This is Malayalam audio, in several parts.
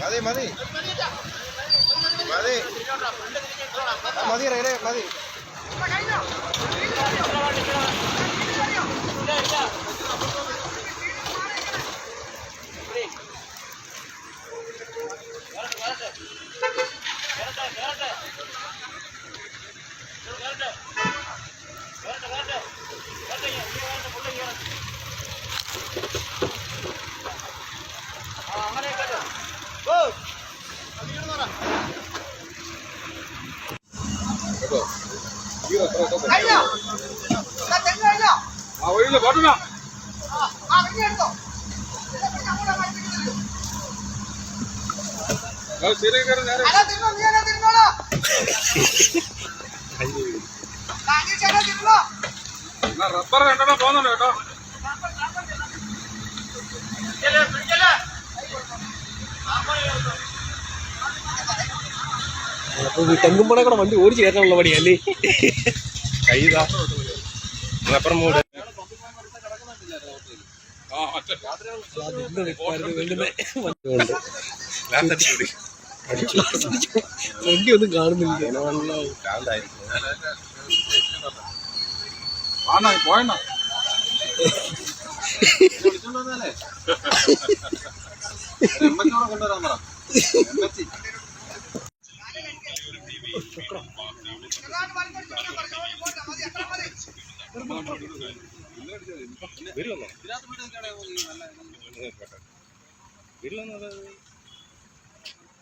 മതി മതി മതി ആ, മതി റേനെ മതി ആ വഴിയില്ല പാട്ടില്ല ശരി നേരെ എന്നാ റബ്ബർ രണ്ടെണ്ണം പോകുന്നുണ്ട് കേട്ടോ. അപ്പൊ തെങ്ങുമ്പടെ കൂടെ വണ്ടി ഓടിച്ചു കയറ്റാനുള്ള പണിയല്ലേ കൈതാ റബ്ബർ മൂട്. ആ മറ്റേ വണ്ടി ഒന്നും കാണുന്നില്ല വരുമല്ലോ എമ്മച്ചി എടാ,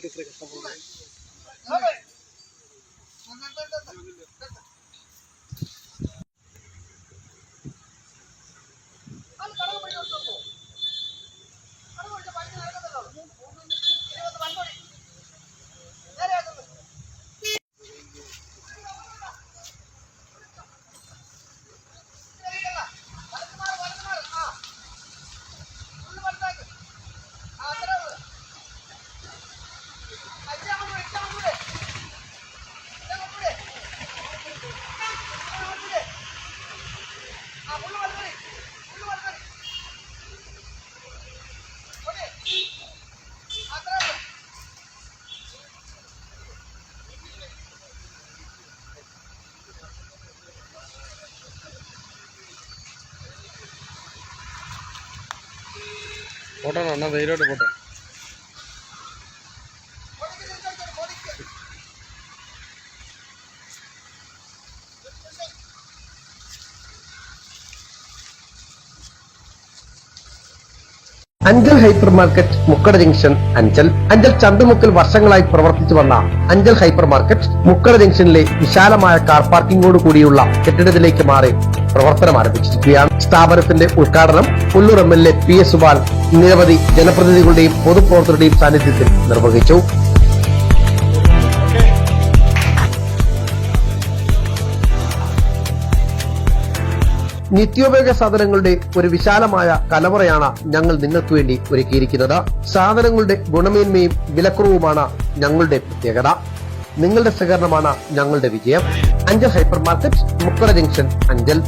ಕಷ್ಟ പോട്ടെ എന്നാ ധൈര്യമായിട്ട് പോട്ടെ. Anchal hypermarket Mukkada junction Anchal. Anchal ചന്തമുക്കിൽ വർഷങ്ങളായി പ്രവർത്തിച്ചു വന്ന അഞ്ചൽ ഹൈപ്പർ മാർക്കറ്റ് മുക്കട ജംഗ്ഷനിലെ വിശാലമായ കാർ പാർക്കിംഗോട് കൂടിയുള്ള കെട്ടിടത്തിലേക്ക് മാറി പ്രവർത്തനം ആരംഭിച്ചിരിക്കുകയാണ്. സ്ഥാപനത്തിന്റെ ഉദ്ഘാടനം Pullur M L A P S Supal നിരവധി ജനപ്രതിനിധികളുടെയും പൊതുപ്രവർത്തകരുടെയും സാന്നിധ്യത്തിൽ നിർവഹിച്ചു. നിത്യോപയോഗ സാധനങ്ങളുടെ ഒരു വിശാലമായ കലവറയാണ് ഞങ്ങൾ നിങ്ങൾക്ക് വേണ്ടി ഒരുക്കിയിരിക്കുന്നത്. സാധനങ്ങളുടെ ഗുണമേന്മയും വിലക്കുറവുമാണ് ഞങ്ങളുടെ പ്രത്യേകത. നിങ്ങളുടെ സഹകരണമാണ് ഞങ്ങളുടെ വിജയം. Anchal hypermarket Mukkada junction Anchal.